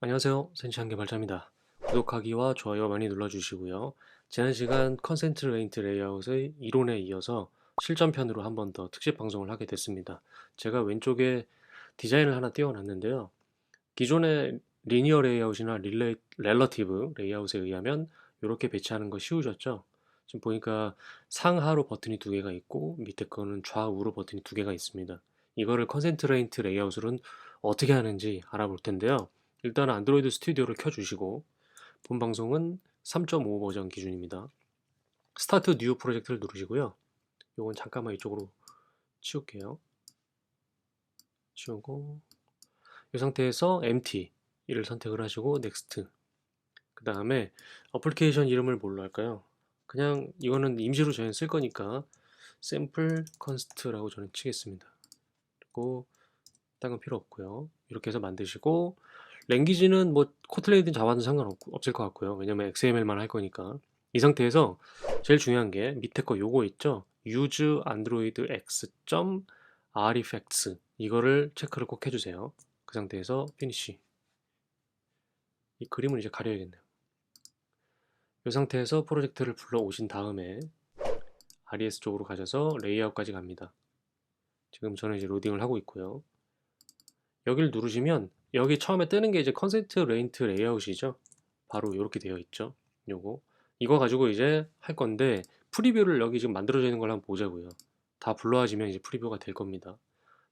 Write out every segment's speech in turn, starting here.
안녕하세요. 센치한 개발자입니다. 구독하기와 좋아요 많이 눌러주시고요. 지난 시간 컨센트 레인트 레이아웃의 이론에 이어서 실전편으로 한 번 더 특집 방송을 하게 됐습니다. 제가 왼쪽에 디자인을 하나 띄워놨는데요. 기존의 리니어 레이아웃이나 릴레, 렐러티브 레이아웃에 의하면 이렇게 배치하는 거 쉬우셨죠? 지금 보니까 상하로 버튼이 두 개가 있고 밑에 거는 좌우로 버튼이 두 개가 있습니다. 이거를 컨센트 레인트 레이아웃으로는 어떻게 하는지 알아볼 텐데요. 일단 안드로이드 스튜디오를 켜주시고 본 방송은 3.5 버전 기준입니다. 스타트 뉴 프로젝트를 누르시고요. 요건 잠깐만 이쪽으로 치울게요. 치우고 이 상태에서 empty를 선택을 하시고 next 그 다음에 어플리케이션 이름을 뭘로 할까요? 그냥 이거는 임시로 저희는 쓸 거니까 샘플 컨스트라고 저는 치겠습니다. 그리고 딴 건 필요 없고요. 이렇게 해서 만드시고 랭귀지는 뭐 코틀레이든 자바든 상관없을 것 같고요. 왜냐면 XML만 할 거니까. 이 상태에서 제일 중요한 게 밑에 거 요거 있죠? use android x artifacts 이거를 체크를 꼭 해주세요. 그 상태에서 finish 이 그림을 이제 가려야겠네요. 이 상태에서 프로젝트를 불러 오신 다음에 RES 쪽으로 가셔서 레이아웃까지 갑니다. 지금 저는 이제 로딩을 하고 있고요. 여기를 누르시면 여기 처음에 뜨는 게 이제 컨센트 레인트 레이아웃이죠. 바로 이렇게 되어 있죠. 요거 이거 가지고 이제 할 건데 프리뷰를 여기 지금 만들어져 있는 걸 한번 보자고요. 다 불러와지면 이제 프리뷰가 될 겁니다.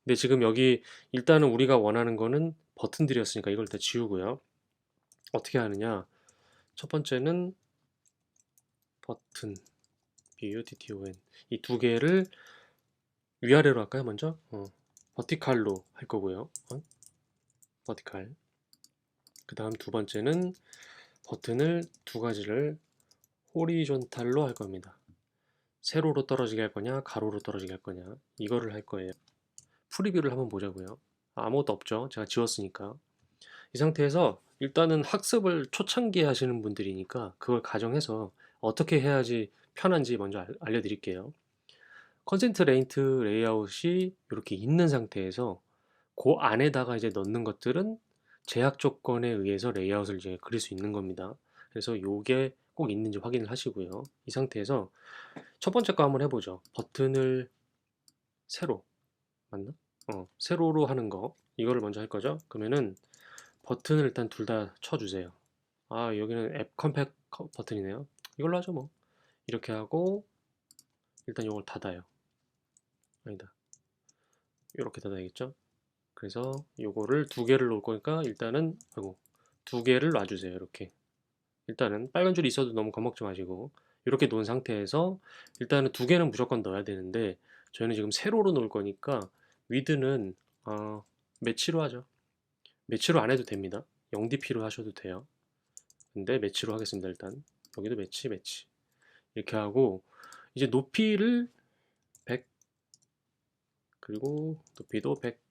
근데 지금 여기 일단은 우리가 원하는 거는 버튼들이었으니까 이걸 다 지우고요. 어떻게 하느냐? 첫 번째는 버튼 BUTTON 이 두 개를 위아래로 할까요? 먼저 어, 버티칼로 할 거고요. 어? 버티칼. 그 다음 두 번째는 버튼을 두 가지를 호리존탈로 할 겁니다. 세로로 떨어지게 할 거냐, 가로로 떨어지게 할 거냐, 이거를 할 거예요. 프리뷰를 한번 보자고요. 아무것도 없죠. 제가 지웠으니까. 이 상태에서 일단은 학습을 초창기에 하시는 분들이니까 그걸 가정해서 어떻게 해야지 편한지 먼저 알려드릴게요. 컨센트 레인트 레이아웃이 이렇게 있는 상태에서 그 안에다가 이제 넣는 것들은 제약 조건에 의해서 레이아웃을 이제 그릴 수 있는 겁니다. 그래서 요게 꼭 있는지 확인을 하시고요. 이 상태에서 첫 번째 거 한번 해보죠. 버튼을 세로 맞나? 어, 세로로 하는 거 이거를 먼저 할 거죠. 그러면은 버튼을 일단 둘 다 쳐주세요. 아 여기는 앱 컴팩 버튼이네요. 이걸로 하죠 뭐. 이렇게 하고 일단 이걸 닫아요. 아니다. 이렇게 닫아야겠죠? 그래서 요거를 두 개를 놓을 거니까 일단은 아이고 두 개를 놔주세요 이렇게. 일단은 빨간 줄이 있어도 너무 겁먹지 마시고 이렇게 놓은 상태에서 일단은 두 개는 무조건 넣어야 되는데 저희는 지금 세로로 놓을 거니까 위드는 어, 매치로 하죠. 매치로 안 해도 됩니다. 0dp로 하셔도 돼요. 근데 매치로 하겠습니다 일단. 여기도 매치 매치. 이렇게 하고 이제 높이를 100 그리고 높이도 100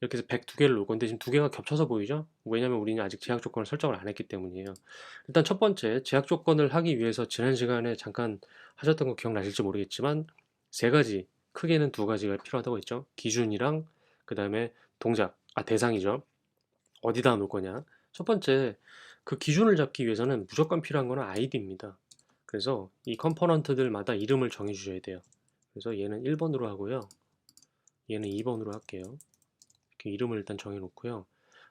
이렇게 해서 100두 개를 놓을 건데 지금 두 개가 겹쳐서 보이죠? 왜냐면 우리는 아직 제약 조건을 설정을 안 했기 때문이에요. 일단 첫 번째 제약 조건을 하기 위해서 지난 시간에 잠깐 하셨던 거 기억나실지 모르겠지만 세 가지 크게는 두 가지가 필요하다고 했죠. 기준이랑 그 다음에 동작, 아 대상이죠. 어디다 놓을 거냐. 첫 번째 그 기준을 잡기 위해서는 무조건 필요한 거는 아이디입니다. 그래서 이 컴포넌트들마다 이름을 정해 주셔야 돼요. 그래서 얘는 1번으로 하고요. 얘는 2번으로 할게요. 이름을 일단 정해 놓고요.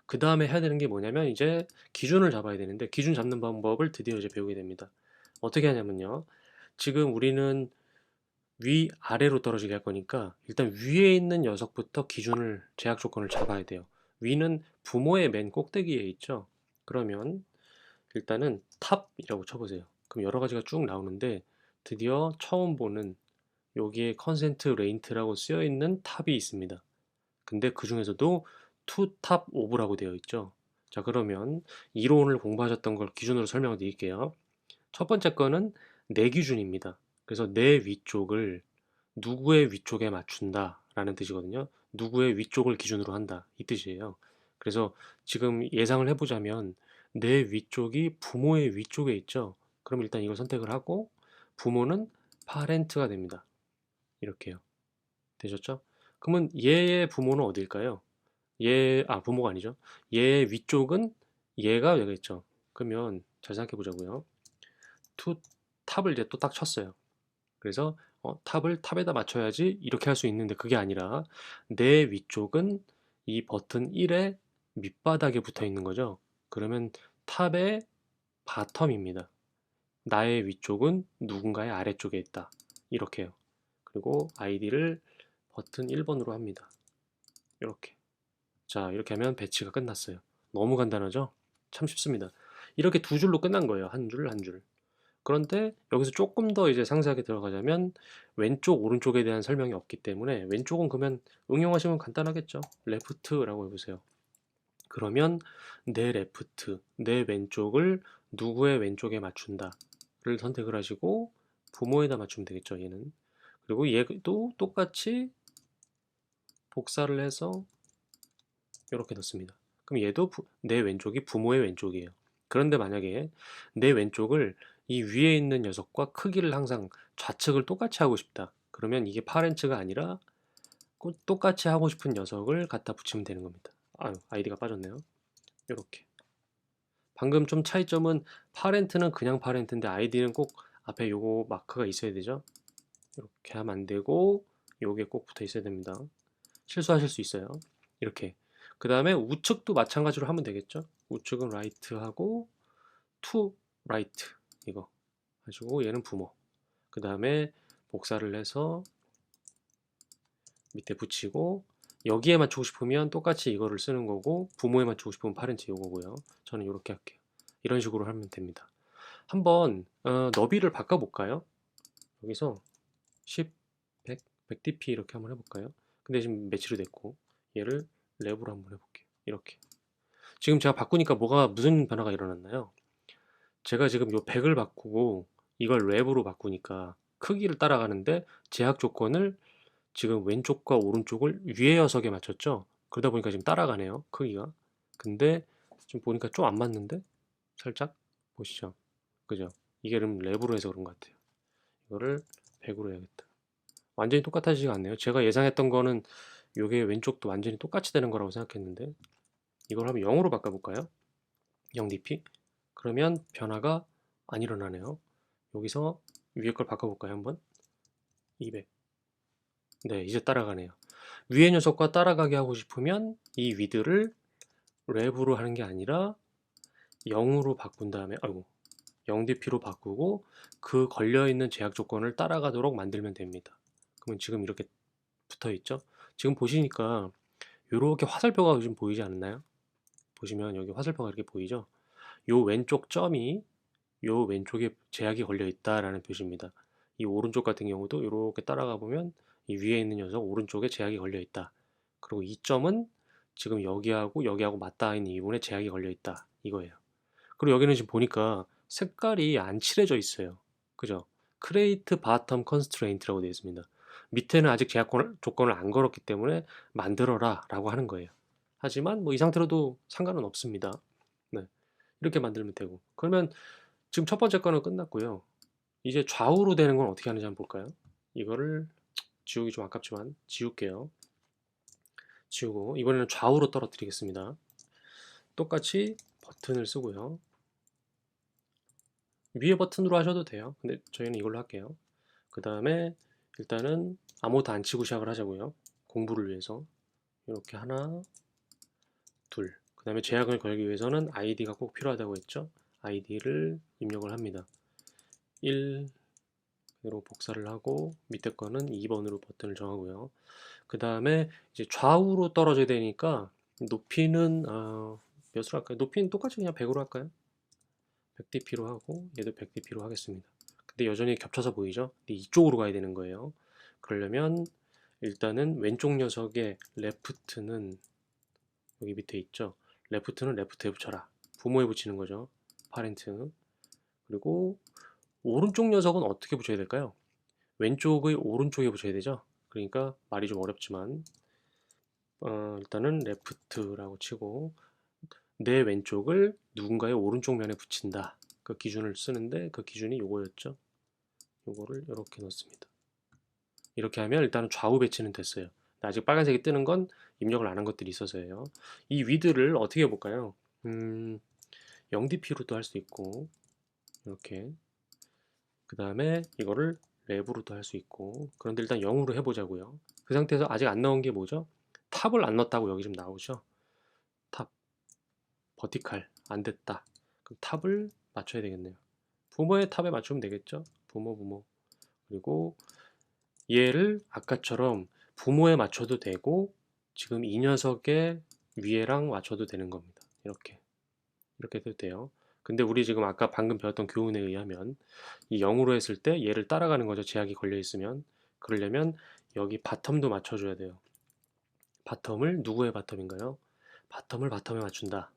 그 다음에 해야 되는 게 뭐냐면 이제 기준을 잡아야 되는데 기준 잡는 방법을 드디어 이제 배우게 됩니다. 어떻게 하냐면요. 지금 우리는 위 아래로 떨어지게 할 거니까 일단 위에 있는 녀석부터 기준을 제약 조건을 잡아야 돼요. 위는 부모의 맨 꼭대기에 있죠. 그러면 일단은 탑이라고 쳐보세요. 그럼 여러 가지가 쭉 나오는데 드디어 처음 보는 여기에 컨센트 레인트라고 쓰여 있는 탑이 있습니다. 근데 그 중에서도 투탑 오브라고 되어 있죠. 자 그러면 이론을 공부하셨던 걸 기준으로 설명을 드릴게요. 첫 번째 거는 내 기준입니다. 그래서 내 위쪽을 누구의 위쪽에 맞춘다 라는 뜻이거든요. 누구의 위쪽을 기준으로 한다 이 뜻이에요. 그래서 지금 예상을 해보자면 내 위쪽이 부모의 위쪽에 있죠. 그럼 일단 이걸 선택을 하고 부모는 파렌트가 됩니다. 이렇게요. 되셨죠? 그러면 얘의 부모는 어딜까요? 얘, 아, 부모가 아니죠. 얘의 위쪽은 얘가 여기 있죠. 그러면 잘 생각해 보자고요. to 탑을 이제 또 딱 쳤어요. 그래서 어, 탑을 탑에다 맞춰야지 이렇게 할 수 있는데 그게 아니라 내 위쪽은 이 버튼 1의 밑바닥에 붙어 있는 거죠. 그러면 탑의 바텀입니다. 나의 위쪽은 누군가의 아래쪽에 있다. 이렇게요. 그리고 아이디를 버튼 1번으로 합니다. 이렇게. 자, 이렇게 하면 배치가 끝났어요. 너무 간단하죠? 참 쉽습니다. 이렇게 두 줄로 끝난 거예요. 한 줄, 한 줄. 그런데 여기서 조금 더 이제 상세하게 들어가자면 왼쪽, 오른쪽에 대한 설명이 없기 때문에 왼쪽은 그러면 응용하시면 간단하겠죠. 레프트라고 해보세요. 그러면 내 레프트, 내 왼쪽을 누구의 왼쪽에 맞춘다를 선택을 하시고 부모에다 맞추면 되겠죠. 얘는. 그리고 얘도 똑같이 복사를 해서 이렇게 넣습니다. 그럼 얘도 부- 내 왼쪽이 부모의 왼쪽이에요. 그런데 만약에 내 왼쪽을 이 위에 있는 녀석과 크기를 항상 좌측을 똑같이 하고 싶다. 그러면 이게 파렌츠가 아니라 꼭 똑같이 하고 싶은 녀석을 갖다 붙이면 되는 겁니다. 아유, 아이디가 빠졌네요. 이렇게. 방금 좀 차이점은 파렌트는 그냥 파렌트인데 아이디는 꼭 앞에 요거 마크가 있어야 되죠. 이렇게 하면 안 되고 요게 꼭 붙어 있어야 됩니다. 실수하실 수 있어요. 이렇게. 그 다음에 우측도 마찬가지로 하면 되겠죠. 우측은 right 하고 to right 이거 가지고 얘는 부모. 그 다음에 복사를 해서 밑에 붙이고 여기에 맞추고 싶으면 똑같이 이거를 쓰는 거고 부모에 맞추고 싶으면 파렌트 이거고요. 저는 이렇게 할게요. 이런 식으로 하면 됩니다. 한번 어, 너비를 바꿔볼까요? 여기서 10, 100, 100dp 이렇게 한번 해볼까요? 근데 지금 매치로 됐고 얘를 랩으로 한번 해볼게요. 이렇게. 지금 제가 바꾸니까 뭐가 무슨 변화가 일어났나요? 제가 지금 요 100을 바꾸고 이걸 랩으로 바꾸니까 크기를 따라가는데 제약 조건을 지금 왼쪽과 오른쪽을 위에 녀석에 맞췄죠? 그러다 보니까 지금 따라가네요. 크기가. 근데 지금 보니까 좀 안 맞는데? 살짝 보시죠. 그죠? 이게 랩으로 해서 그런 것 같아요. 이거를 100으로 해야겠다. 완전히 똑같아지지가 않네요. 제가 예상했던 거는 요게 왼쪽도 완전히 똑같이 되는 거라고 생각했는데 이걸 한번 0으로 바꿔볼까요? 0dp 그러면 변화가 안 일어나네요. 여기서 위에 걸 바꿔볼까요? 한번 200 네, 이제 따라가네요. 위의 녀석과 따라가게 하고 싶으면 이 위드를 랩으로 하는 게 아니라 0으로 바꾼 다음에 아이고 0dp로 바꾸고 그 걸려있는 제약 조건을 따라가도록 만들면 됩니다. 그러면 지금 이렇게 붙어 있죠? 지금 보시니까 이렇게 화살표가 좀 보이지 않나요? 보시면 여기 화살표가 이렇게 보이죠? 요 왼쪽 점이 요 왼쪽에 제약이 걸려 있다라는 표시입니다. 이 오른쪽 같은 경우도 이렇게 따라가 보면 이 위에 있는 녀석 오른쪽에 제약이 걸려 있다. 그리고 이 점은 지금 여기하고 여기하고 맞닿아 있는 이 부분에 제약이 걸려 있다. 이거예요. 그리고 여기는 지금 보니까 색깔이 안 칠해져 있어요. 그죠? create bottom constraint라고 되어 있습니다. 밑에는 아직 제약 조건을 안 걸었기 때문에 만들어라 라고 하는 거예요. 하지만 뭐 이 상태로도 상관은 없습니다. 네. 이렇게 만들면 되고. 그러면 지금 첫 번째 거는 끝났고요. 이제 좌우로 되는 건 어떻게 하는지 한번 볼까요? 이거를 지우기 좀 아깝지만 지울게요. 지우고 이번에는 좌우로 떨어뜨리겠습니다. 똑같이 버튼을 쓰고요. 위에 버튼으로 하셔도 돼요. 근데 저희는 이걸로 할게요. 그 다음에 일단은 아무것도 안 치고 시작을 하자고요. 공부를 위해서 이렇게 하나, 둘. 그 다음에 제약을 걸기 위해서는 아이디가 꼭 필요하다고 했죠. 아이디를 입력을 합니다. 1, 로 복사를 하고 밑에 거는 2번으로 버튼을 정하고요. 그 다음에 이제 좌우로 떨어져야 되니까 높이는 어, 몇으로 할까요? 높이는 똑같이 그냥 100으로 할까요? 100dp로 하고 얘도 100dp로 하겠습니다. 근데 여전히 겹쳐서 보이죠? 근데 이쪽으로 가야 되는 거예요. 그러려면 일단은 왼쪽 녀석의 레프트는 여기 밑에 있죠? 레프트는 레프트에 붙여라. 부모에 붙이는 거죠. 파렌트. 그리고 오른쪽 녀석은 어떻게 붙여야 될까요? 왼쪽의 오른쪽에 붙여야 되죠. 그러니까 말이 좀 어렵지만 어, 일단은 레프트라고 치고 내 왼쪽을 누군가의 오른쪽 면에 붙인다. 그 기준을 쓰는데 그 기준이 요거였죠. 요거를 이렇게 넣습니다. 이렇게 하면 일단은 좌우 배치는 됐어요. 아직 빨간색이 뜨는 건 입력을 안 한 것들이 있어서예요. 이 위드를 어떻게 해볼까요? 음, 0dp로도 할 수 있고 이렇게 그 다음에 이거를 랩으로도 할 수 있고 그런데 일단 0으로 해보자고요 그 상태에서 아직 안 나온 게 뭐죠? 탑을 안 넣었다고 여기 좀 나오죠 탑 버티칼 안 됐다 그럼 탑을 맞춰야 되겠네요 부모의 탑에 맞추면 되겠죠 부모 부모. 그리고 얘를 아까처럼 부모에 맞춰도 되고 지금 이 녀석의 위에랑 맞춰도 되는 겁니다. 이렇게. 이렇게 해도 돼요. 근데 우리 지금 아까 방금 배웠던 교훈에 의하면 이 0으로 했을 때 얘를 따라가는 거죠. 제약이 걸려 있으면. 그러려면 여기 바텀도 맞춰줘야 돼요. 바텀을 누구의 바텀인가요? 바텀을 바텀에 맞춘다.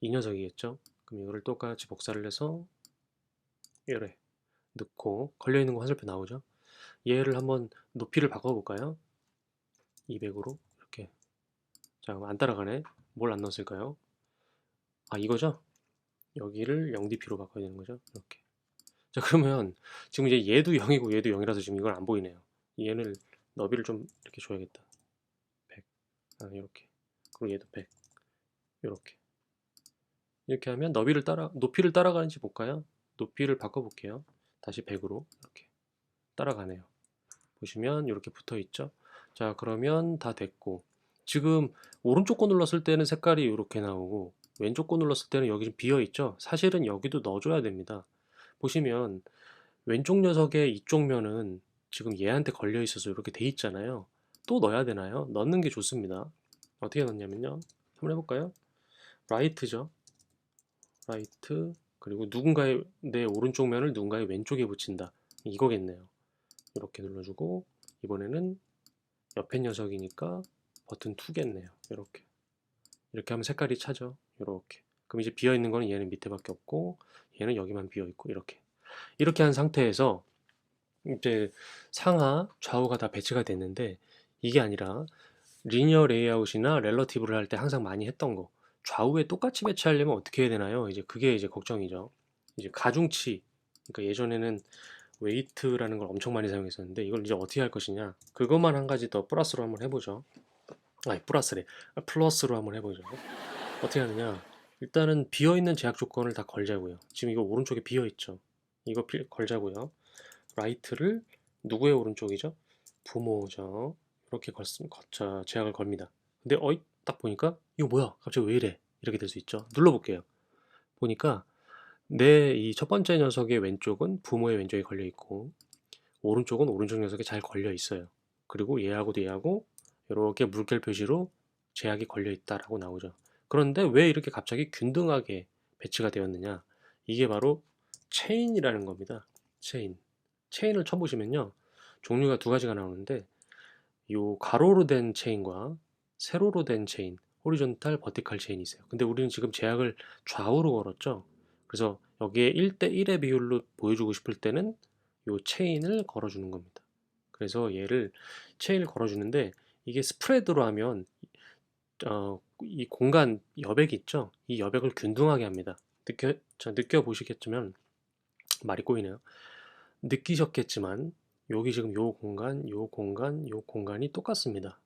이 녀석이겠죠? 그럼 이거를 똑같이 복사를 해서 이래 넣고 걸려있는 거 화살표 나오죠? 얘를 한번 높이를 바꿔볼까요? 200으로 이렇게. 자 그럼 안 따라가네. 뭘 안 넣었을까요? 아 이거죠? 여기를 0dp로 바꿔야 되는 거죠? 이렇게. 자 그러면 지금 이제 얘도 0이고 얘도 0이라서 지금 이건 안 보이네요. 얘는 너비를 좀 이렇게 줘야겠다. 100 아, 이렇게. 그리고 얘도 100 이렇게. 이렇게 하면 너비를 따라 높이를 따라가는지 볼까요? 높이를 바꿔볼게요 다시 100으로 이렇게 따라가네요. 보시면 이렇게 붙어 있죠? 자 그러면 다 됐고 지금 오른쪽 거 눌렀을 때는 색깔이 이렇게 나오고 왼쪽 거 눌렀을 때는 여기 좀 비어 있죠? 사실은 여기도 넣어줘야 됩니다. 보시면 왼쪽 녀석의 이쪽 면은 지금 얘한테 걸려 있어서 이렇게 돼 있잖아요. 또 넣어야 되나요? 넣는 게 좋습니다. 어떻게 넣냐면요. 한번 해볼까요? 라이트죠? 라이트 그리고 누군가의 내 오른쪽 면을 누군가의 왼쪽에 붙인다. 이거겠네요. 이렇게 눌러주고 이번에는 옆에 녀석이니까 버튼 2겠네요. 이렇게. 이렇게 하면 색깔이 차죠. 이렇게. 그럼 이제 비어 있는 거는 얘는 밑에밖에 없고 얘는 여기만 비어 있고 이렇게. 이렇게 한 상태에서 이제 상하 좌우가 다 배치가 됐는데 이게 아니라 리니어 레이아웃이나 렐러티브를 할 때 항상 많이 했던 거 좌우에 똑같이 배치하려면 어떻게 해야 되나요? 이제 그게 이제 걱정이죠. 이제 가중치 그러니까 예전에는 웨이트라는 걸 엄청 많이 사용했었는데 이걸 이제 어떻게 할 것이냐 그것만 한 가지 더 플러스로 한번 해보죠. 아니 플러스래 아, 플러스로 한번 해보죠. 어떻게 하느냐 일단은 비어있는 제약 조건을 다 걸자고요. 지금 이거 오른쪽에 비어있죠. 이거 필- 걸자고요. 라이트를 누구의 오른쪽이죠? 부모죠. 이렇게 걸습, 거쳐, 제약을 겁니다. 근데 어이 딱 보니까 이거 뭐야? 갑자기 왜 이래? 이렇게 될 수 있죠. 눌러볼게요. 보니까 내 이 첫 번째 녀석의 왼쪽은 부모의 왼쪽에 걸려 있고 오른쪽은 오른쪽 녀석에 잘 걸려 있어요. 그리고 얘하고도 얘하고 이렇게 물결 표시로 제약이 걸려 있다라고 나오죠. 그런데 왜 이렇게 갑자기 균등하게 배치가 되었느냐? 이게 바로 체인이라는 겁니다. 체인. 체인을 쳐보시면요. 종류가 두 가지가 나오는데 요 가로로 된 체인과 세로로 된 체인, 호리존탈, 버티칼 체인이 있어요. 근데 우리는 지금 제약을 좌우로 걸었죠. 그래서 여기에 1대1의 비율로 보여주고 싶을 때는 요 체인을 걸어주는 겁니다. 그래서 얘를 체인을 걸어주는데 이게 스프레드로 하면 어, 이 공간 여백이 있죠. 이 여백을 균등하게 합니다. 느껴 자, 느껴보시겠지만 말이 꼬이네요. 느끼셨겠지만 여기 지금 요 공간, 요 공간, 요 공간이 똑같습니다.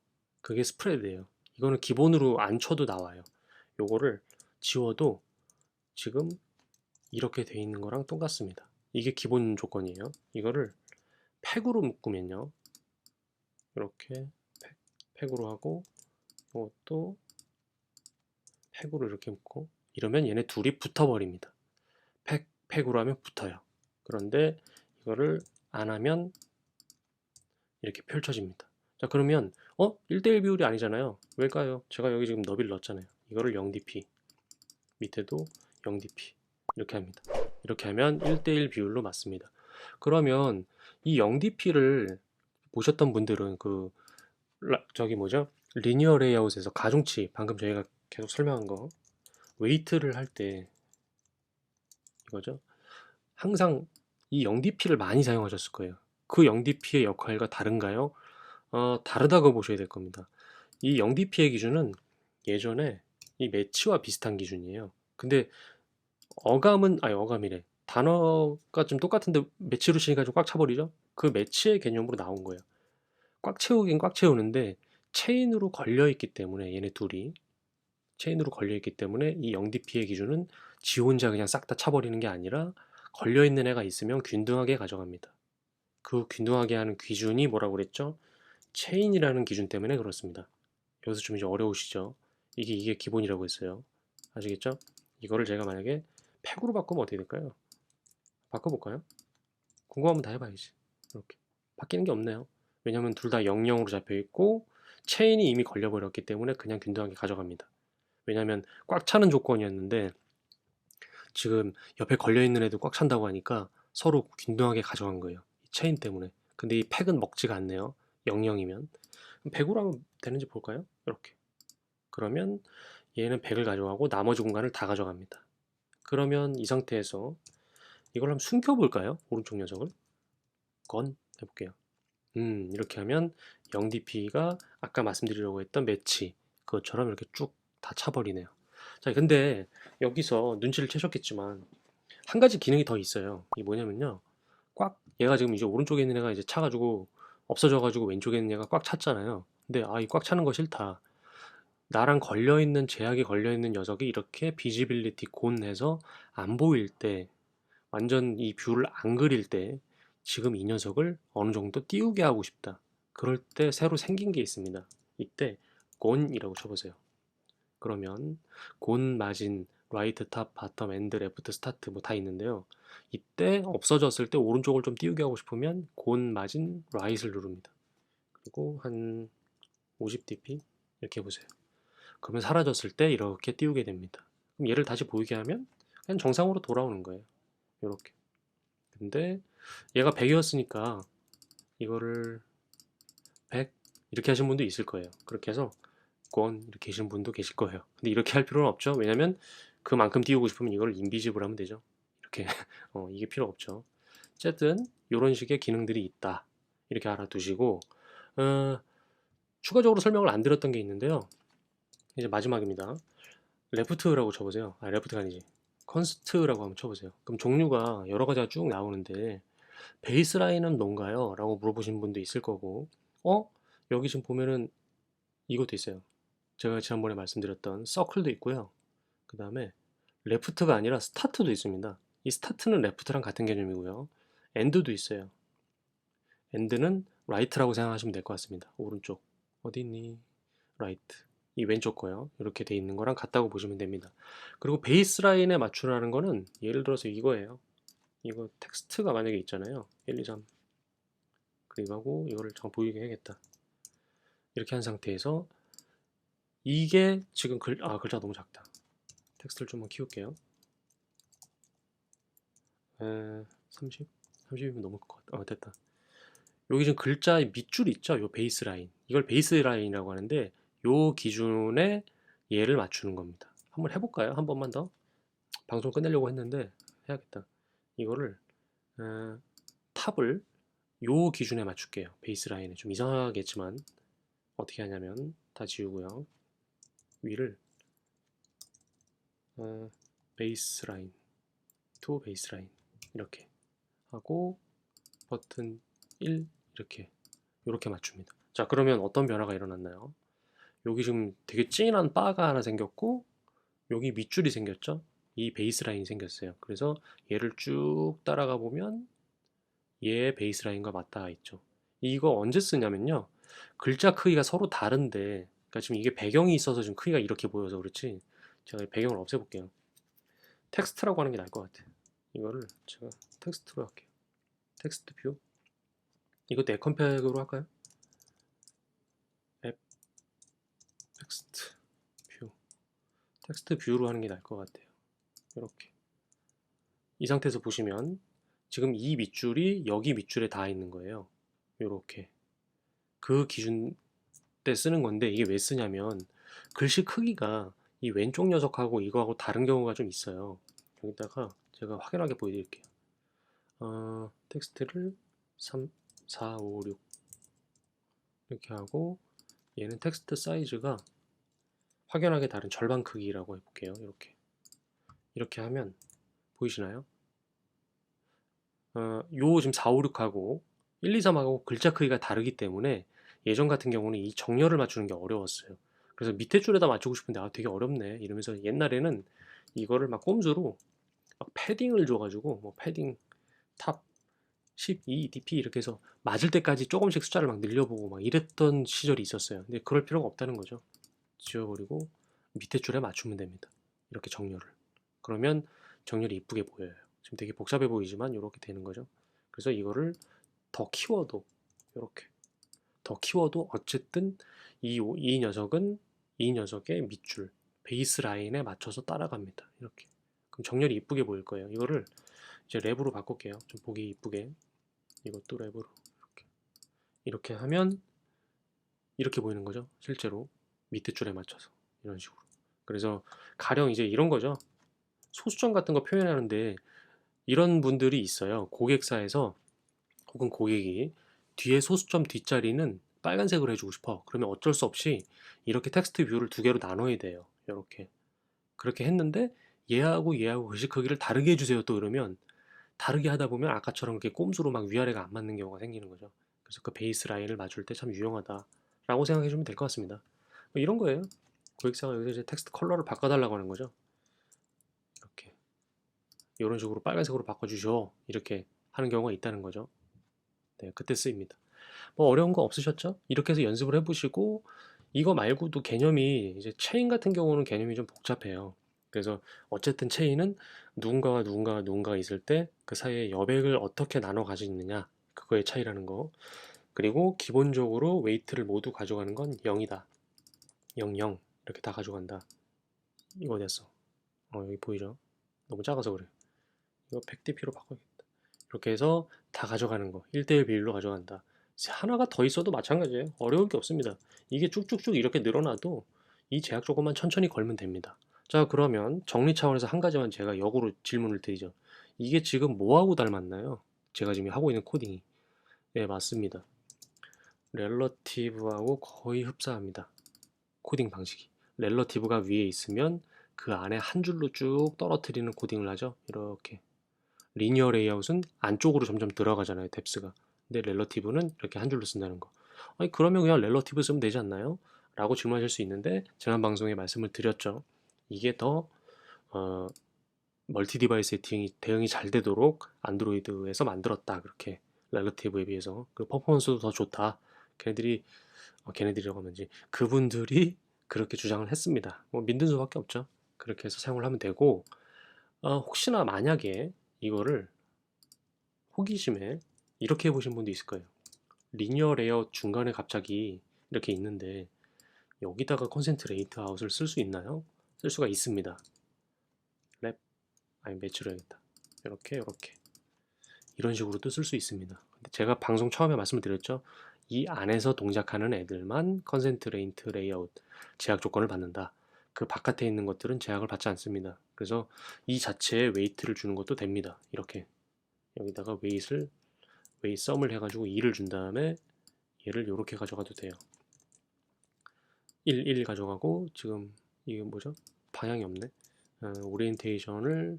그게 스프레드예요. 이거는 기본으로 안 쳐도 나와요. 요거를 지워도 지금 이렇게 돼 있는 거랑 똑같습니다. 이게 기본 조건이에요. 이거를 팩으로 묶으면요. 이렇게 팩, 팩으로 하고 이것도 팩으로 이렇게 묶고 이러면 얘네 둘이 붙어버립니다. 팩, 팩으로 하면 붙어요. 그런데 이거를 안 하면 이렇게 펼쳐집니다. 자 그러면 어? 1대1 비율이 아니잖아요. 왜일까요? 제가 여기 지금 너비를 넣었잖아요. 이거를 0dp 밑에도 0dp 이렇게 합니다. 이렇게 하면 1대1 비율로 맞습니다. 그러면 이 0dp를 보셨던 분들은 그 라- 저기 뭐죠? 리니어 레이아웃에서 가중치 방금 저희가 계속 설명한 거 웨이트를 할 때 이거죠. 항상 이 0dp를 많이 사용하셨을 거예요. 그 0dp의 역할과 다른가요? 어, 다르다고 보셔야 될 겁니다. 이 0dp의 기준은 예전에 이 매치와 비슷한 기준이에요. 근데 어감은 아니 어감이래. 단어가 좀 똑같은데 매치로 치니까 좀 꽉 차버리죠? 그 매치의 개념으로 나온 거예요. 꽉 채우긴 꽉 채우는데 체인으로 걸려 있기 때문에 얘네 둘이 체인으로 걸려 있기 때문에 이 0dp의 기준은 지 혼자 그냥 싹 다 차버리는 게 아니라 걸려 있는 애가 있으면 균등하게 가져갑니다. 그 균등하게 하는 기준이 뭐라고 그랬죠? 체인이라는 기준 때문에 그렇습니다. 여기서 좀 이제 어려우시죠? 이게 이게 기본이라고 했어요. 아시겠죠? 이거를 제가 만약에 팩으로 바꾸면 어떻게 될까요? 바꿔볼까요? 궁금하면 다 해봐야지. 이렇게 바뀌는 게 없네요. 왜냐면 둘 다 00으로 잡혀 있고 체인이 이미 걸려버렸기 때문에 그냥 균등하게 가져갑니다. 왜냐면 꽉 차는 조건이었는데 지금 옆에 걸려있는 애도 꽉 찬다고 하니까 서로 균등하게 가져간 거예요. 이 체인 때문에. 근데 이 팩은 먹지가 않네요. 00이면. 100으로 하면 되는지 볼까요? 이렇게. 그러면 얘는 100을 가져가고 나머지 공간을 다 가져갑니다. 그러면 이 상태에서 이걸 한번 숨겨볼까요? 오른쪽 녀석을. 건 해볼게요. 음, 이렇게 하면 0dp가 아까 말씀드리려고 했던 매치 그것처럼 이렇게 쭉 다 차버리네요. 자, 근데 여기서 눈치를 채셨겠지만 한 가지 기능이 더 있어요. 이게 뭐냐면요. 꽉 얘가 지금 이제 오른쪽에 있는 애가 이제 차가지고 없어져가지고 왼쪽에 있는 애가 꽉 찼잖아요. 근데 아, 이 꽉 차는 거 싫다. 나랑 걸려있는 제약이 걸려있는 녀석이 이렇게 비지빌리티 곤해서 안 보일 때 완전 이 뷰를 안 그릴 때 지금 이 녀석을 어느 정도 띄우게 하고 싶다. 그럴 때 새로 생긴 게 있습니다. 이때 곤이라고 쳐보세요. 그러면 곤 마진 라이트 탑 바텀 엔드 레프트 스타트 뭐 다 있는데요. 이때 없어졌을 때 오른쪽을 좀 띄우게 하고 싶으면 곤 마진 라이트를 누릅니다. 그리고 한 50dp 이렇게 해보세요. 그러면 사라졌을 때 이렇게 띄우게 됩니다. 그럼 얘를 다시 보이게 하면 그냥 정상으로 돌아오는 거예요. 이렇게. 근데 얘가 100이었으니까 이거를 100 이렇게 하신 분도 있을 거예요. 그렇게 해서 권 이렇게 계신 분도 계실 거예요. 근데 이렇게 할 필요는 없죠. 왜냐면 그만큼 띄우고 싶으면 이걸 인비지블 하면 되죠. 이렇게 어, 이게 필요 없죠. 어쨌든 이런 식의 기능들이 있다. 이렇게 알아두시고 어, 추가적으로 설명을 안 드렸던 게 있는데요. 이제 마지막입니다. 레프트라고 쳐보세요. 아 레프트가 아니지. 컨스트라고 한번 쳐보세요. 그럼 종류가 여러 가지가 쭉 나오는데 베이스 라인은 뭔가요? 라고 물어보신 분도 있을 거고 어? 여기 지금 보면은 이것도 있어요. 제가 지난번에 말씀드렸던 서클도 있고요. 그 다음에 레프트가 아니라 스타트도 있습니다. 이 스타트는 레프트랑 같은 개념이고요. 엔드도 있어요. 엔드는 라이트라고 생각하시면 될 것 같습니다. 오른쪽. 어디 있니? 라이트. 이 왼쪽 거요. 이렇게 돼 있는 거랑 같다고 보시면 됩니다. 그리고 베이스 라인에 맞추라는 거는 예를 들어서 이거예요. 이거 텍스트가 만약에 있잖아요. 1, 2, 3. 그리고 하고 이거를 잠깐 보이게 해야겠다. 이렇게 한 상태에서 이게 지금 글, 아, 글자 너무 작다. 텍스트를 좀만 키울게요. 에, 30? 30이면 너무 클것 같다. 어, 됐다. 여기 지금 글자 밑줄 있죠? 요 베이스 라인. 이걸 베이스 라인이라고 하는데 요 기준에 얘를 맞추는 겁니다. 한번 해볼까요? 한 번만 더. 방송 끝내려고 했는데 해야겠다. 이거를 에, 탑을 요 기준에 맞출게요. 베이스 라인에 좀 이상하겠지만 어떻게 하냐면 다 지우고요. 위를 어, 베이스 라인 투 베이스 라인 이렇게 하고 버튼 1 이렇게 이렇게 맞춥니다. 자 그러면 어떤 변화가 일어났나요? 여기 지금 되게 진한 바가 하나 생겼고 여기 밑줄이 생겼죠? 이 베이스 라인이 생겼어요. 그래서 얘를 쭉 따라가 보면 얘 베이스 라인과 맞닿아 있죠. 이거 언제 쓰냐면요. 글자 크기가 서로 다른데 그러니까 지금 이게 배경이 있어서 지금 크기가 이렇게 보여서 그렇지 제가 배경을 없애볼게요 텍스트라고 하는 게 나을 것 같아요 이거를 제가 텍스트로 할게요. 텍스트 뷰. 이것도 에컴팩으로 할까요? 앱 텍스트 뷰. 텍스트 뷰로 하는 게 나을 것 같아요. 이렇게. 이 상태에서 보시면 지금 이 밑줄이 여기 밑줄에 닿아 있는 거예요. 이렇게. 그 기준 때 쓰는 건데 이게 왜 쓰냐면 글씨 크기가 이 왼쪽 녀석하고 이거하고 다른 경우가 좀 있어요. 여기다가 제가 확연하게 보여드릴게요. 어, 텍스트를 3, 4, 5, 6 이렇게 하고 얘는 텍스트 사이즈가 확연하게 다른 절반 크기라고 해볼게요. 이렇게 이렇게 하면 보이시나요? 어, 요 지금 4, 5, 6하고 1, 2, 3하고 글자 크기가 다르기 때문에 예전 같은 경우는 이 정렬을 맞추는 게 어려웠어요. 그래서 밑에 줄에다 맞추고 싶은데 아 되게 어렵네 이러면서 옛날에는 이거를 막 꼼수로 막 패딩을 줘가지고 뭐 패딩 탑 12, DP 이렇게 해서 맞을 때까지 조금씩 숫자를 막 늘려보고 막 이랬던 시절이 있었어요. 근데 그럴 필요가 없다는 거죠. 지워버리고 밑에 줄에 맞추면 됩니다. 이렇게 정렬을. 그러면 정렬이 이쁘게 보여요. 지금 되게 복잡해 보이지만 이렇게 되는 거죠. 그래서 이거를 더 키워도 이렇게 더 키워도 어쨌든 이, 오- 이 녀석은 이 녀석의 밑줄 베이스 라인에 맞춰서 따라갑니다. 이렇게. 그럼 정렬이 이쁘게 보일 거예요. 이거를 이제 랩으로 바꿀게요. 좀 보기 이쁘게. 이것도 랩으로 이렇게. 이렇게 하면 이렇게 보이는 거죠. 실제로 밑에 줄에 맞춰서 이런 식으로. 그래서 가령 이제 이런 거죠. 소수점 같은 거 표현하는데 이런 분들이 있어요. 고객사에서 혹은 고객이 뒤에 소수점 뒷자리는 빨간색으로 해주고 싶어. 그러면 어쩔 수 없이 이렇게 텍스트 뷰를 두 개로 나눠야 돼요. 이렇게. 그렇게 했는데 얘하고 얘하고 글씨 크기를 다르게 해주세요. 또 이러면 다르게 하다 보면 아까처럼 이렇게 꼼수로 막 위아래가 안 맞는 경우가 생기는 거죠. 그래서 그 베이스 라인을 맞출 때 참 유용하다라고 생각해 주면 될 것 같습니다. 뭐 이런 거예요. 고객사가 여기서 이제 텍스트 컬러를 바꿔달라고 하는 거죠. 이렇게 이런 식으로 빨간색으로 바꿔주셔 이렇게 하는 경우가 있다는 거죠. 네, 그때 쓰입니다. 뭐 어려운 거 없으셨죠? 이렇게 해서 연습을 해보시고 이거 말고도 개념이 이제 체인 같은 경우는 개념이 좀 복잡해요. 그래서 어쨌든 체인은 누군가와 누군가와 누군가가 있을 때 그 사이에 여백을 어떻게 나눠 가지느냐 그거의 차이라는 거. 그리고 기본적으로 웨이트를 모두 가져가는 건 0이다. 0, 0 이렇게 다 가져간다. 이거 됐어. 어, 여기 보이죠? 너무 작아서 그래. 이거 100dp로 바꿔야겠다. 이렇게 해서 다 가져가는 거. 1대1 비율로 가져간다. 하나가 더 있어도 마찬가지예요. 어려울 게 없습니다. 이게 쭉쭉쭉 이렇게 늘어나도 이 제약 조건만 천천히 걸면 됩니다. 자, 그러면 정리 차원에서 한 가지만 제가 역으로 질문을 드리죠. 이게 지금 뭐하고 닮았나요? 제가 지금 하고 있는 코딩이. 네, 맞습니다. 렐러티브하고 거의 흡사합니다. 코딩 방식이. 렐러티브가 위에 있으면 그 안에 한 줄로 쭉 떨어뜨리는 코딩을 하죠. 이렇게. 리니어 레이아웃은 안쪽으로 점점 들어가잖아요. 뎁스가. 근데 렐러티브는 이렇게 한 줄로 쓴다는 거. 아니 그러면 그냥 렐러티브 쓰면 되지 않나요? 라고 질문하실 수 있는데 지난 방송에 말씀을 드렸죠. 이게 더 어, 멀티 디바이스의 대응이, 대응이 잘 되도록 안드로이드에서 만들었다. 그렇게 렐러티브에 비해서 그 퍼포먼스도 더 좋다. 걔네들이 어, 걔네들이라고 하면지 그분들이 그렇게 주장을 했습니다. 뭐 믿는 수밖에 없죠. 그렇게 해서 사용을 하면 되고 어, 혹시나 만약에 이거를 호기심에 이렇게 해보신 분도 있을 거예요. 리니어 레이아웃 중간에 갑자기 이렇게 있는데 여기다가 컨센트 레이트 아웃을 쓸 수 있나요? 쓸 수가 있습니다. 랩 아니 매치로 해야겠다. 이렇게 이렇게 이런 식으로도 쓸 수 있습니다. 근데 제가 방송 처음에 말씀을 드렸죠. 이 안에서 동작하는 애들만 컨센트 레이트 레이아웃 제약 조건을 받는다. 그 바깥에 있는 것들은 제약을 받지 않습니다. 그래서 이 자체에 웨이트를 주는 것도 됩니다. 이렇게 여기다가 웨이트를 웨이 썸을 해가지고 2를 준 다음에 얘를 이렇게 가져가도 돼요. 1, 1 가져가고 지금 이게 뭐죠? 방향이 없네. 어, 오리엔테이션을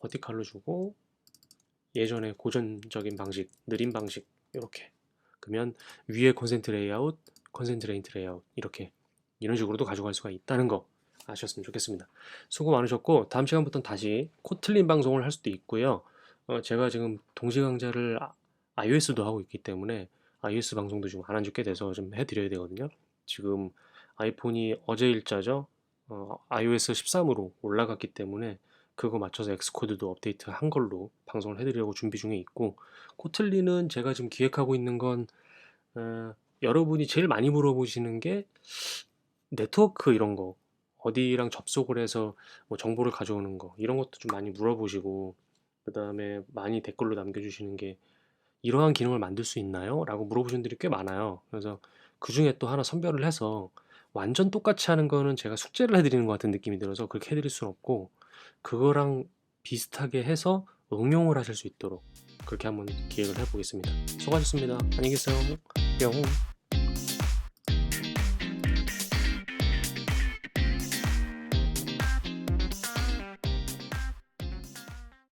버티칼로 주고 예전의 고전적인 방식, 느린 방식 이렇게 그러면 위에 컨센트 레이아웃, 컨센트 레인트 레이아웃 이렇게 이런 식으로도 가져갈 수가 있다는 거 아셨으면 좋겠습니다. 수고 많으셨고 다음 시간부터는 다시 코틀린 방송을 할 수도 있고요. 어, 제가 지금 동시 강좌를 아- iOS도 하고 있기 때문에 iOS 방송도 지금 안한 지꽤 돼서 좀 해드려야 되거든요. 지금 아이폰이 어제 일자죠. 어, iOS 13으로 올라갔기 때문에 그거 맞춰서 엑스코드도 업데이트 한 걸로 방송을 해드리려고 준비 중에 있고 코틀리는 제가 지금 기획하고 있는 건 어, 여러분이 제일 많이 물어보시는 게 네트워크 이런 거 어디랑 접속을 해서 뭐 정보를 가져오는 거 이런 것도 좀 많이 물어보시고 그 다음에 많이 댓글로 남겨주시는 게 이러한 기능을 만들 수 있나요? 라고 물어보시는 분들이 꽤 많아요. 그래서 그 중에 또 하나 선별을 해서 완전 똑같이 하는 거는 제가 숙제를 해드리는 것 같은 느낌이 들어서 그렇게 해드릴 수는 없고 그거랑 비슷하게 해서 응용을 하실 수 있도록 그렇게 한번 기획을 해보겠습니다. 수고하셨습니다. 안녕히 계세요. 뿅.